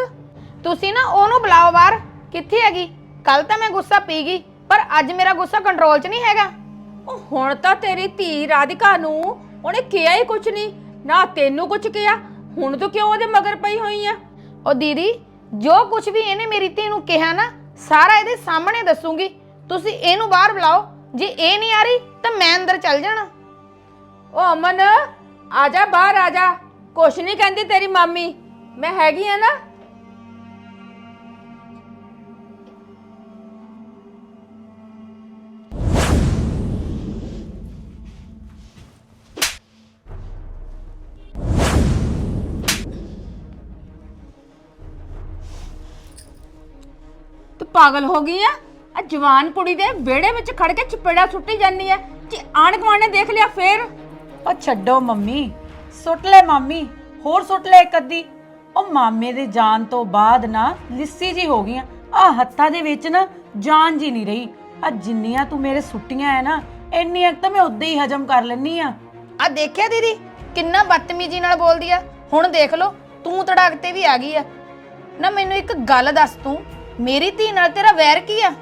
ਤੁਸੀਂ ਨਾ ਉਹਨੂੰ ਬੁਲਾਓ ਬਾਹਰ। ਕਿੱਥੇ ਹੈਗੀ? ਕੱਲ ਤਾਂ ਮੈਂ ਗੁੱਸਾ ਪੀ ਗਈ ਪਰ ਅੱਜ ਮੇਰਾ ਗੁੱਸਾ ਕੰਟਰੋਲ 'ਚ ਨਹੀਂ ਹੈਗਾ। ਉਹ ਹੁਣ ਤਾਂ ਤੇਰੀ ਧੀ ਰਾਧਿਕਾ ਨੂੰ ਉਹਨੇ ਕਿਹਾ ਹੀ ਕੁਛ ਨਹੀਂ। ਨਾ ਤੈਨੂੰ ਕੁਛ ਕਿਹਾ ਹੁਣ ਤੂੰ ਕਿਉਂ ਉਹਦੇ ਮਗਰ ਪਈ ਹੋਈ ਐ? ਉਹ ਦੀਦੀ ਜੋ ਕੁਝ ਵੀ ਇਹਨੇ ਮੇਰੀ ਧੀ ਨੂੰ ਕਿਹਾ ਨਾ ਸਾਰਾ ਇਹਦੇ ਸਾਹਮਣੇ ਦੱਸੂਗੀ। ਤੁਸੀਂ ਇਹਨੂੰ ਬਾਹਰ ਬੁਲਾਓ। ਜੇ ਇਹ ਨਹੀਂ ਆ ਰਹੀ, ਤਾਂ ਮੈਂ ਅੰਦਰ ਚੱਲ ਜਾਣਾ। ਉਹ ਅਮਨ, ਆ ਜਾ ਬਾਹਰ, ਆ ਜਾ। ਕੁਛ ਨਹੀਂ ਕਹਿੰਦੀ ਤੇਰੀ ਮਾਮੀ। ਮੈਂ ਹੈਗੀ ਆ ਨਾ। ਤੂੰ ਪਾਗਲ ਹੋ ਗਈ ਆ? ਆ ਜਵਾਨ ਕੁੜੀ ਦੇ ਵਿਹੜੇ ਵਿੱਚ ਖੜ ਕੇ ਚਪੇੜਾ ਸੁੱਟੀ ਜਾਂਦੀ ਐ। ਜੇ ਆਣ ਗੁਆਂਢ ਨੇ ਦੇਖ ਲਿਆ ਫੇਰ? ਉਹ ਛੱਡੋ ਮੰਮੀ ਸੁੱਟ ਲੈ ਮਾਮੀ ਹੋਰ ਸੁੱਟ ਲੈ ਇੱਕ ਅੱਧੀ। ਉਹ ਮਾਮੇ ਦੇ ਜਾਣ ਤੋਂ ਬਾਅਦ ਨਾ ਲਿੱਸੀ ਜੀ ਹੋ ਗਈਆਂ। ਆ ਹੱਥਾਂ ਦੇ ਵਿੱਚ ਨਾ ਜਾਨ ਜੀ ਨਹੀਂ ਰਹੀ। ਆ ਜਿੰਨੀਆਂ ਤੂੰ ਮੇਰੇ ਸੁੱਟੀਆਂ ਐ ਨਾ ਇੰਨੀਆਂ ਕੁ ਤਾਂ ਮੈਂ ਉਦਾਂ ਹੀ ਹਜਮ ਕਰ ਲੈਣੀ ਆ। ਆ ਦੇਖਿਆ ਦੀਦੀ ਕਿੰਨਾ ਬਦਤਮੀਜੀ ਨਾਲ ਬੋਲਦੀ ਆ। ਹੁਣ ਦੇਖ ਲਓ ਤੂੰ ਤੜਾਕ ਤੇ ਵੀ ਆ ਗਈ ਆ। ਨਾ ਮੈਨੂੰ ਇੱਕ ਗੱਲ ਦੱਸ ਤੂੰ ਮੇਰੀ ਧੀ ਨਾਲ ਤੇਰਾ ਵੈਰ ਕੀ ਆ?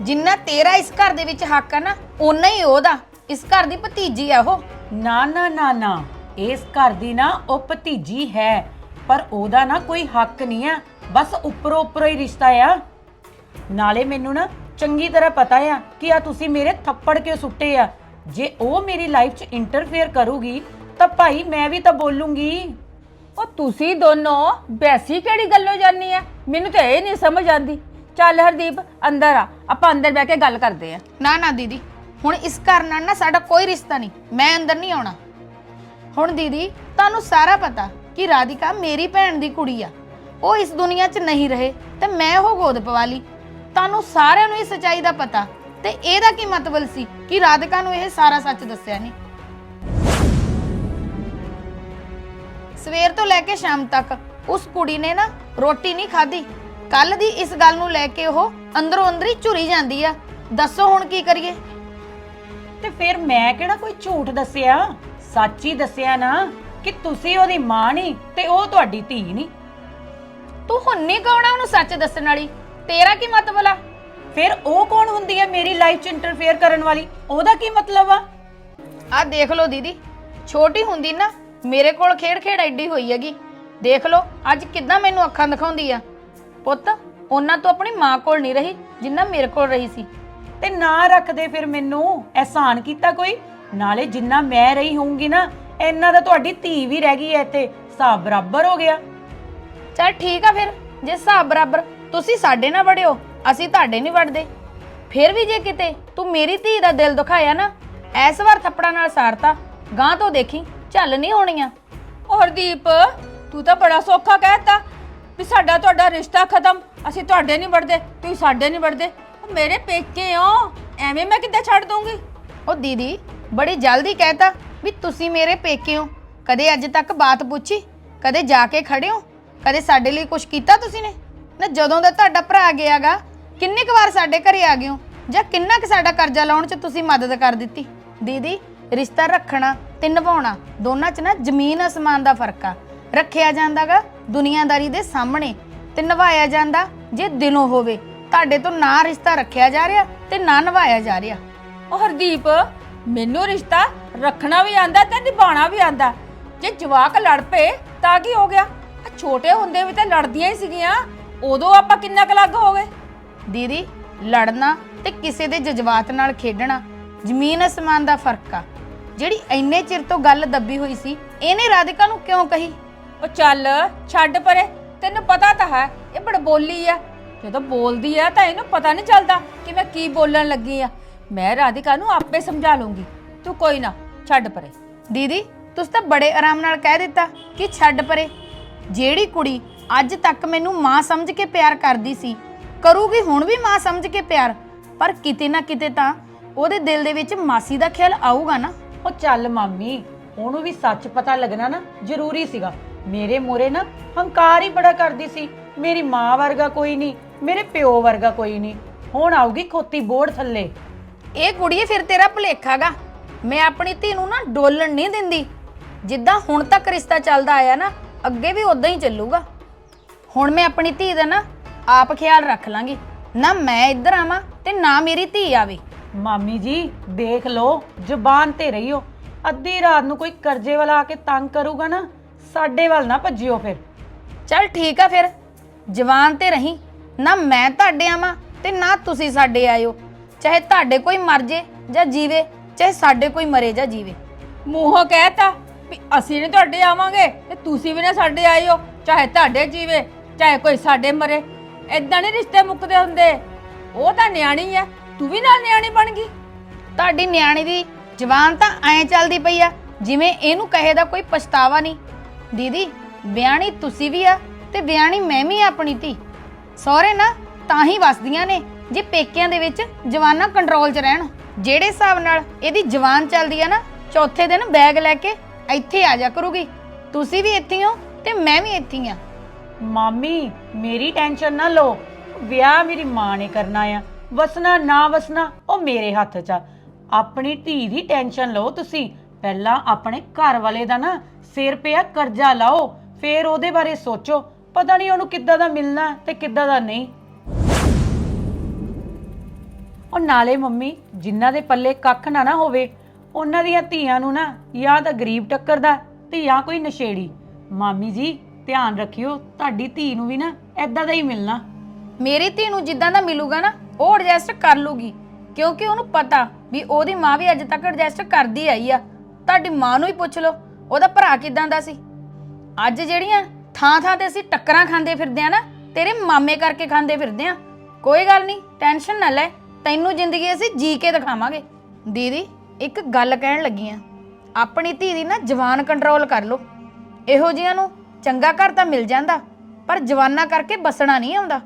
ਜਿੰਨਾ ਤੇਰਾ ਇਸ ਘਰ ਦੇ ਵਿੱਚ ਹੱਕ ਆ ਨਾ ਓਨਾ ਹੀ ਉਹਦਾ। ਇਸ ਘਰ ਦੀ ਭਤੀਜੀ ਆ ਉਹ। ਨਾ ਨਾ ਨਾ ਨਾ। ਇਸ ਘਰ ਦੀ ਨਾ ਉਹ ਭਤੀਜੀ ਹੈ ਪਰ ਉਹਦਾ ਨਾ ਕੋਈ ਹੱਕ ਨਹੀਂ ਆ। ਬਸ ਉੱਪਰੋਂ ਉੱਪਰੋਂ ਹੀ ਰਿਸ਼ਤਾ ਆ। ਨਾਲੇ ਮੈਨੂੰ ਨਾ ਚੰਗੀ ਤਰ੍ਹਾਂ ਪਤਾ ਆ ਕਿ ਆ ਤੁਸੀਂ ਮੇਰੇ ਥੱਪੜ ਕਿਉਂ ਸੁੱਟੇ ਆ। ਜੇ ਉਹ ਮੇਰੀ ਲਾਈਫ 'ਚ ਇੰਟਰਫੇਅਰ ਕਰੂਗੀ ਤਾਂ ਭਾਈ ਮੈਂ ਵੀ ਤਾਂ ਬੋਲੂੰਗੀ। ਉਹ ਤੁਸੀਂ ਦੋਨੋਂ ਬੈਸੀ ਕਿਹੜੀ ਗੱਲੋਂ ਜਾਨੀ ਐ ਮੈਨੂੰ ਤਾਂ ਇਹ ਨਹੀਂ ਸਮਝ ਆਂਦੀ ਚੱਲ ਹਰਦੀਪ, ਅੰਦਰ ਆ। ਆਪਾਂ ਅੰਦਰ ਬਹਿ ਕੇ ਗੱਲ ਕਰਦੇ ਆ। ਨਾ ਨਾ, ਦੀਦੀ। ਹੁਣ ਇਸ ਘਰ ਨਾਲ ਨਾ ਸਾਡਾ ਕੋਈ ਰਿਸ਼ਤਾ ਨਹੀਂ। ਮੈਂ ਅੰਦਰ ਨਹੀਂ ਆਉਣਾ। ਹੁਣ ਦੀਦੀ, ਤੁਹਾਨੂੰ ਸਾਰਾ ਪਤਾ ਕਿ ਰਾਧਿਕਾ ਮੇਰੀ ਭੈਣ ਦੀ ਕੁੜੀ ਆ। ਉਹ ਇਸ ਦੁਨੀਆ 'ਚ ਨਹੀਂ ਰਹੇ ਤੇ ਮੈਂ ਉਹ ਗੋਦ ਪਵਾ ਲਈ। ਤੁਹਾਨੂੰ ਸਾਰਿਆਂ ਨੂੰ ਇਹ ਸੱਚਾਈ ਦਾ ਪਤਾ ਤੇ ਇਹਦਾ ਕੀ ਮਤਲਬ ਸੀ ਕਿ ਰਾਧਿਕਾ ਨੂੰ ਇਹ ਸਾਰਾ ਸੱਚ ਦੱਸਿਆ ਨਹੀਂ? ਸਵੇਰ ਤੋਂ ਲੈ ਕੇ ਸ਼ਾਮ ਤੱਕ ਉਸ ਕੁੜੀ ਨੇ ਨਾ ਰੋਟੀ ਨਹੀਂ ਖਾਧੀ। ਕੱਲ ਦੀ ਇਸ ਗੱਲ ਨੂੰ ਲੈ ਕੇ ਉਹ ਅੰਦਰੋਂ ਅੰਦਰੀ ਝੁਰੀ ਜਾਂਦੀ ਆ। ਦੱਸੋ ਹੁਣ ਕੀ ਕਰੀਏ? ਤੇ ਫਿਰ ਮੈਂ ਕਿਹੜਾ ਕੋਈ ਝੂਠ ਦੱਸਿਆ? ਸੱਚ ਹੀ ਦੱਸਿਆ ਨਾ ਕਿ ਤੁਸੀਂ ਉਹਦੀ ਮਾਂ ਨਹੀਂ ਤੇ ਉਹ ਤੁਹਾਡੀ ਧੀ ਨਹੀਂ ਤੂੰ ਹੁਣ ਨਹੀਂ ਕਹਣਾ ਉਹਨੂੰ ਸੱਚ ਦੱਸਣ ਵਾਲੀ। ਤੇਰਾ ਕੀ ਮਤਲਬ ਆ? ਫਿਰ ਉਹ ਕੌਣ ਹੁੰਦੀ ਹੈ ਮੇਰੀ ਲਾਈਫ 'ਚ ਇੰਟਰਫੇਅਰ ਕਰਨ ਵਾਲੀ? ਉਹਦਾ ਕੀ ਮਤਲਬ ਆ? ਆ ਦੇਖ ਲਓ ਦੀਦੀ ਛੋਟੀ ਹੁੰਦੀ ਨਾ ਮੇਰੇ ਕੋਲ ਖੇਡ ਖੇਡ ਐਡੀ ਹੋਈ ਹੈਗੀ। ਦੇਖ ਲਓ ਅੱਜ ਕਿੱਦਾਂ ਮੈਨੂੰ ਅੱਖਾਂ ਦਿਖਾਉਂਦੀ ਆ। ਪੁੱਤ ਉਹਨਾਂ ਤੋਂ ਆਪਣੀ ਮਾਂ ਕੋਲ ਨਹੀਂ ਰਹੀ ਜਿੰਨਾ ਮੇਰੇ ਕੋਲ ਰਹੀ ਸੀ। ਤੇ ਨਾ ਰੱਖਦੇ ਫਿਰ ਮੈਨੂੰ ਅਹਿਸਾਨ ਕੀਤਾ ਕੋਈ? ਨਾਲੇ ਜਿੰਨਾ ਮੈਂ ਰਹੀ ਹੋਊਂਗੀ ਨਾ ਇੰਨਾ ਤਾਂ ਤੁਹਾਡੀ ਧੀ ਵੀ ਰਹਿ ਗਈ ਐ ਇੱਥੇ ਹਿਸਾਬ ਬਰਾਬਰ ਹੋ ਗਿਆ। ਚਲ ਠੀਕ ਆ ਫਿਰ ਜੇ ਹਿਸਾਬ ਬਰਾਬਰ ਤੁਸੀਂ ਸਾਡੇ ਨਾਲ ਵੜਿਓ ਅਸੀਂ ਤੁਹਾਡੇ ਨਹੀਂ ਵੜਦੇ। ਫਿਰ ਵੀ ਜੇ ਕਿਤੇ ਤੂੰ ਮੇਰੀ ਧੀ ਦਾ ਦਿਲ ਦੁਖਾਇਆ ਨਾ ਐਸ ਵਾਰ ਥੱਪੜਾਂ ਨਾਲ ਸਾਰਤਾ ਗਾਂ ਤੋਂ ਦੇਖੀ ਝੱਲ ਨਹੀਂ ਹੋਣੀਆਂ। ਉਹ ਹਰਦੀਪ ਤੂੰ ਤਾਂ ਬੜਾ ਸੌਖਾ ਕਹਿਤਾ ਵੀ ਸਾਡਾ ਤੁਹਾਡਾ ਰਿਸ਼ਤਾ ਖਤਮ। ਅਸੀਂ ਤੁਹਾਡੇ ਨਹੀਂ ਵੜਦੇ, ਤੁਸੀਂ ਸਾਡੇ ਨਹੀਂ ਵੜਦੇ। ਉਹ ਮੇਰੇ ਪੇਕੇ ਹੋ, ਐਵੇਂ ਮੈਂ ਕਿੱਦਾਂ ਛੱਡ ਦੂੰਗੀ ਉਹ ਦੀਦੀ, ਬੜੀ ਜਲਦੀ ਕਹਿਤਾ ਵੀ ਤੁਸੀਂ ਮੇਰੇ ਪੇਕੇ ਹੋ। ਕਦੇ ਅੱਜ ਤੱਕ ਬਾਤ ਪੁੱਛੀ? ਕਦੇ ਜਾ ਕੇ ਖੜੇ ਹੋ? ਕਦੇ ਸਾਡੇ ਲਈ ਕੁਝ ਕੀਤਾ ਤੁਸੀਂ ਨੇ? ਨਾ ਜਦੋਂ ਦਾ ਤੁਹਾਡਾ ਭਰਾ ਗਿਆਗਾ, ਕਿੰਨੀ ਕੁ ਵਾਰ ਸਾਡੇ ਘਰੇ ਆ ਗਏ ਹੋ? ਜਾਂ ਕਿੰਨਾ ਕੁ ਸਾਡਾ ਕਰਜ਼ਾ ਲਾਉਣ 'ਚ ਤੁਸੀਂ ਮਦਦ ਕਰ ਦਿੱਤੀ? ਦੀਦੀ, ਰਿਸ਼ਤਾ ਰੱਖਣਾ ਤੇ ਨਿਭਾਉਣਾ, ਦੋਨਾਂ 'ਚ ਨਾ ਜ਼ਮੀਨ ਅਸਮਾਨ ਦਾ ਫ਼ਰਕ ਆ। ਰੱਖਿਆ ਜਾਂਦਾਗਾ ਦੁਨੀਆਦਾਰੀ ਦੇ ਸਾਹਮਣੇ ਤੇ ਨਿਭਾਇਆ ਜਾਂਦਾ ਜੇ ਦਿਲੋਂ ਹੋਵੇ। ਤੁਹਾਡੇ ਤੋਂ ਨਾ ਰਿਸ਼ਤਾ ਰੱਖਿਆ ਜਾ ਰਿਹਾ ਤੇ ਨਾ ਨਿਭਾਇਆ ਜਾ ਰਿਹਾ। ਉਹ ਹਰਦੀਪ ਮੈਨੂੰ ਰਿਸ਼ਤਾ ਰੱਖਣਾ ਵੀ ਆਂਦਾ ਤੇ ਨਿਭਾਉਣਾ ਵੀ ਆਂਦਾ। ਜੇ ਜਵਾਕ ਲੜ ਪਏ ਤਾਂ ਕੀ ਹੋ ਗਿਆ? ਆ ਛੋਟੇ ਹੁੰਦੇ ਵੀ ਤਾਂ ਲੜਦੀਆਂ ਹੀ ਸੀਗੀਆਂ। ਉਦੋਂ ਆਪਾਂ ਕਿੰਨਾ ਕੁ ਲੱਗ ਹੋ ਗਏ? ਦੀਦੀ ਲੜਨਾ ਤੇ ਕਿਸੇ ਦੇ ਜਜ਼ਬਾਤ ਨਾਲ ਖੇਡਣਾ ਜ਼ਮੀਨ ਅਸਮਾਨ ਦਾ ਫ਼ਰਕ ਆ। ਜਿਹੜੀ ਇੰਨੇ ਚਿਰ ਤੋਂ ਗੱਲ ਦੱਬੀ ਹੋਈ ਸੀ ਇਹਨੇ ਰਾਧਿਕਾ ਨੂੰ ਕਿਉਂ ਕਹੀ? ਉਹ ਚੱਲ ਛੱਡ ਪਰੇ ਤੈਨੂੰ ਪਤਾ ਤਾਂ ਹੈ ਇਹ ਬੜ ਬੋਲੀ ਆ। ਜਦੋਂ ਬੋਲਦੀ ਆ ਤਾਂ ਇਹਨੂੰ ਪਤਾ ਨਹੀਂ ਚੱਲਦਾ ਕਿ ਮੈਂ ਕੀ ਬੋਲਣ ਲੱਗੀ ਆ। ਮੈਂ ਰਾਧਿਕਾ ਨੂੰ ਆਪੇ ਸਮਝਾ ਲੂੰਗੀ ਤੂੰ ਕੋਈ ਨਾ ਛੱਡ ਪਰੇ। ਦੀਦੀ ਤੁਸੀਂ ਤਾਂ ਬੜੇ ਆਰਾਮ ਨਾਲ ਕਹਿ ਦਿੱਤਾ ਕਿ ਛੱਡ ਪਰੇ। ਜਿਹੜੀ ਕੁੜੀ ਅੱਜ ਤੱਕ ਮੈਨੂੰ ਮਾਂ ਸਮਝ ਕੇ ਪਿਆਰ ਕਰਦੀ ਸੀ ਕਰੂਗੀ ਹੁਣ ਵੀ ਮਾਂ ਸਮਝ ਕੇ ਪਿਆਰ। ਪਰ ਕਿਤੇ ਨਾ ਕਿਤੇ ਤਾਂ ਉਹਦੇ ਦਿਲ ਦੇ ਵਿੱਚ ਮਾਸੀ ਦਾ ਖਿਆਲ ਆਊਗਾ ਨਾ। ਉਹ ਚੱਲ ਮਾਮੀ ਉਹਨੂੰ ਵੀ ਸੱਚ ਪਤਾ ਲੱਗਣਾ ਨਾ ਜ਼ਰੂਰੀ ਸੀਗਾ। ਮੇਰੇ ਮੋਰੇ ਨਾ ਹੰਕਾਰ ਹੀ ਬੜਾ ਕਰਦੀ ਸੀ। ਮੇਰੀ ਮਾਂ ਵਰਗਾ ਕੋਈ ਨਹੀਂ ਮੇਰੇ ਪਿਓ ਵਰਗਾ ਕੋਈ ਨਹੀਂ। ਹੁਣ ਆਊਗੀ ਖੋਤੀ ਬੋੜ ਥੱਲੇ। ਇਹ ਕੁੜੀਏ ਫਿਰ ਤੇਰਾ ਭੁਲੇਖਾਗਾ। ਮੈਂ ਆਪਣੀ ਧੀ ਨੂੰ ਨਾ ਡੋਲਣ ਨਹੀਂ ਦਿੰਦੀ। ਜਿੱਦਾਂ ਹੁਣ ਤੱਕ ਰਿਸ਼ਤਾ ਚੱਲਦਾ ਆਇਆ ਨਾ ਅੱਗੇ ਵੀ ਉਦਾਂ ਹੀ ਚੱਲੂਗਾ। ਹੁਣ ਮੈਂ ਆਪਣੀ ਧੀ ਦਾ ਨਾ ਆਪ ਖਿਆਲ ਰੱਖ ਲਾਂਗੀ। ਨਾ ਮੈਂ ਇੱਧਰ ਆਵਾਂ ਤੇ ਨਾ ਮੇਰੀ ਧੀ ਆਵੇ। ਮਾਮੀ ਜੀ ਦੇਖ ਲਓ ਜ਼ੁਬਾਨ ਤੇ ਰਹੀਓ। ਅੱਧੀ ਰਾਤ ਨੂੰ ਕੋਈ ਕਰਜ਼ੇ ਵਾਲਾ ਆ ਕੇ ਤੰਗ ਕਰੂਗਾ ਨਾ ਸਾਡੇ ਵੱਲ ਨਾ ਭੱਜਿਓ ਫਿਰ। ਚੱਲ ਠੀਕ ਆ ਫਿਰ। ਜਵਾਨ ਤੇ ਰਹੀਂ ਨਾ ਮੈਂ ਤੁਹਾਡੇ ਆਵਾਂ ਤੇ ਨਾ ਤੁਸੀਂ ਸਾਡੇ ਆਇਓ। ਚਾਹੇ ਤੁਹਾਡੇ ਕੋਈ ਮਰ ਜੇ ਜਾਂ ਜੀਵੇ ਚਾਹੇ ਸਾਡੇ ਕੋਈ ਮਰੇ ਜਾਂ ਜੀਵੇ। ਮੂੰਹੋਂ ਕਹਿਤਾ ਵੀ ਅਸੀਂ ਨਹੀਂ ਤੁਹਾਡੇ ਆਵਾਂਗੇ ਤੇ ਤੁਸੀਂ ਵੀ ਨਾ ਸਾਡੇ ਆਇਓ ਚਾਹੇ ਤੁਹਾਡੇ ਜੀਵੇ ਚਾਹੇ ਕੋਈ ਸਾਡੇ ਮਰੇ। ਐਦਾਂ ਨਹੀਂ ਰਿਸ਼ਤੇ ਮੁੱਕਦੇ ਹੁੰਦੇ। ਉਹ ਤਾਂ ਨਿਆਣੀ ਆ ਤੂੰ ਵੀ ਨਾਲ ਨਿਆਣੀ ਬਣ ਗਈ। ਤੁਹਾਡੀ ਨਿਆਣੀ ਦੀ ਜਵਾਨ ਤਾਂ ਐਂ ਚੱਲਦੀ ਪਈ ਆ ਜਿਵੇਂ ਇਹਨੂੰ ਕਹੇ ਦਾ ਕੋਈ ਪਛਤਾਵਾ ਨਹੀਂ। ਦੀਦੀ, ਵਿਆਹਣੀ ਤੁਸੀਂ ਵੀ ਆ ਤੇ ਵਿਆਹਣੀ ਮੈਂ ਵੀ ਆ ਆਪਣੀ ਧੀ। ਸਹੁਰੇ ਨਾ ਤਾਂ ਹੀ ਵਸਦੀਆਂ ਨੇ ਜੇ ਪੇਕਿਆਂ ਦੇ ਵਿੱਚ ਜਵਾਨਾਂ ਕੰਟਰੋਲ 'ਚ ਰਹਿਣ। ਜਿਹੜੇ ਹਿਸਾਬ ਨਾਲ ਇਹਦੀ ਜਵਾਨ ਚੱਲਦੀ ਆ ਨਾ, ਚੌਥੇ ਦਿਨ ਬੈਗ ਲੈ ਕੇ ਇੱਥੇ ਆ ਜਾ ਕਰੂਗੀ। ਤੁਸੀਂ ਵੀ ਇੱਥੇ ਹੋ ਤੇ ਮੈਂ ਵੀ ਇੱਥੇ ਆ। ਮਾਮੀ, ਮੇਰੀ ਟੈਨਸ਼ਨ ਨਾ ਲਓ। ਵਿਆਹ ਮੇਰੀ ਮਾਂ ਨੇ ਕਰਨਾ ਆ। ਵਸਣਾ, ਨਾ ਵਸਣਾ, ਉਹ ਮੇਰੇ ਹੱਥ 'ਚ ਆ। ਆਪਣੀ ਧੀ ਦੀ ਟੈਨਸ਼ਨ ਲਓ ਤੁਸੀਂ। ਪਹਿਲਾਂ ਆਪਣੇ ਘਰ ਵਾਲੇ ਦਾ ਨਾ ਸਿਰ ਪਿਆ, ਕਰਜ਼ਾ ਲਾਓ, ਫੇਰ ਉਹਦੇ ਬਾਰੇ ਸੋਚੋ। ਪਤਾ ਨਹੀਂ ਉਹਨੂੰ ਕਿੱਦਾਂ ਦਾ ਮਿਲਣਾ ਤੇ ਕਿੱਦਾਂ ਦਾ ਨਹੀਂ। ਉਹ ਨਾਲੇ ਮੰਮੀ, ਜਿਨ੍ਹਾਂ ਦੇ ਪੱਲੇ ਕੱਖ ਨਾ ਨਾ ਹੋਵੇ, ਉਹਨਾਂ ਦੀਆਂ ਧੀਆਂ ਨੂੰ ਨਾ ਜਾਂ ਤਾਂ ਗਰੀਬ ਟੱਕਰਦਾ ਤੇ ਜਾਂ ਕੋਈ ਨਸ਼ੇੜੀ। ਮਾਮੀ ਜੀ, ਧਿਆਨ ਰੱਖਿਓ, ਤੁਹਾਡੀ ਧੀ ਨੂੰ ਵੀ ਨਾ ਐਦਾਂ ਦਾ ਹੀ ਮਿਲਣਾ। ਮੇਰੀ ਧੀ ਨੂੰ ਜਿੱਦਾਂ ਦਾ ਮਿਲੂਗਾ ਨਾ, ਉਹ ਐਡਜਸਟ ਕਰ ਲੂਗੀ। ਕਿਉਂਕਿ ਉਹਨੂੰ ਪਤਾ ਵੀ ਉਹਦੀ ਮਾਂ ਵੀ ਅੱਜ ਤੱਕ ਐਡਜਸਟ ਕਰਦੀ ਆਈ ਆ। ਤੁਹਾਡੀ ਮਾਂ ਨੂੰ ਹੀ ਪੁੱਛ ਲਓ, ਉਹਦਾ ਭਰਾ ਕਿਦਾਂ ਦਾ ਸੀ? ਅੱਜ ਜਿਹੜੀਆਂ ਥਾਂ ਥਾਂ ਤੇ ਅਸੀਂ ਟੱਕਰਾਂ ਖਾਂਦੇ ਫਿਰਦੇ ਆ ਨਾ, ਤੇਰੇ ਮਾਮੇ ਕਰਕੇ ਖਾਂਦੇ ਫਿਰਦੇ ਆ। ਕੋਈ ਗੱਲ ਨਹੀਂ, ਟੈਨਸ਼ਨ ਨਾ ਲੈ, ਤੈਨੂੰ ਜ਼ਿੰਦਗੀ ਅਸੀਂ ਜੀ ਕੇ ਦਿਖਾਵਾਂਗੇ। ਦੀਦੀ, ਇੱਕ ਗੱਲ ਕਹਿਣ ਲੱਗੀ ਆ। ਆਪਣੀ ਧੀ ਦੀ ਨਾ ਜਵਾਨ ਕੰਟਰੋਲ ਕਰ ਲਓ। ਇਹੋ ਜਿਹੀਆਂ ਨੂੰ ਚੰਗਾ ਘਰ ਤਾਂ ਮਿਲ ਜਾਂਦਾ, ਪਰ ਜਵਾਨਾ ਕਰਕੇ ਬਸਣਾ ਨਹੀਂ ਆਉਂਦਾ।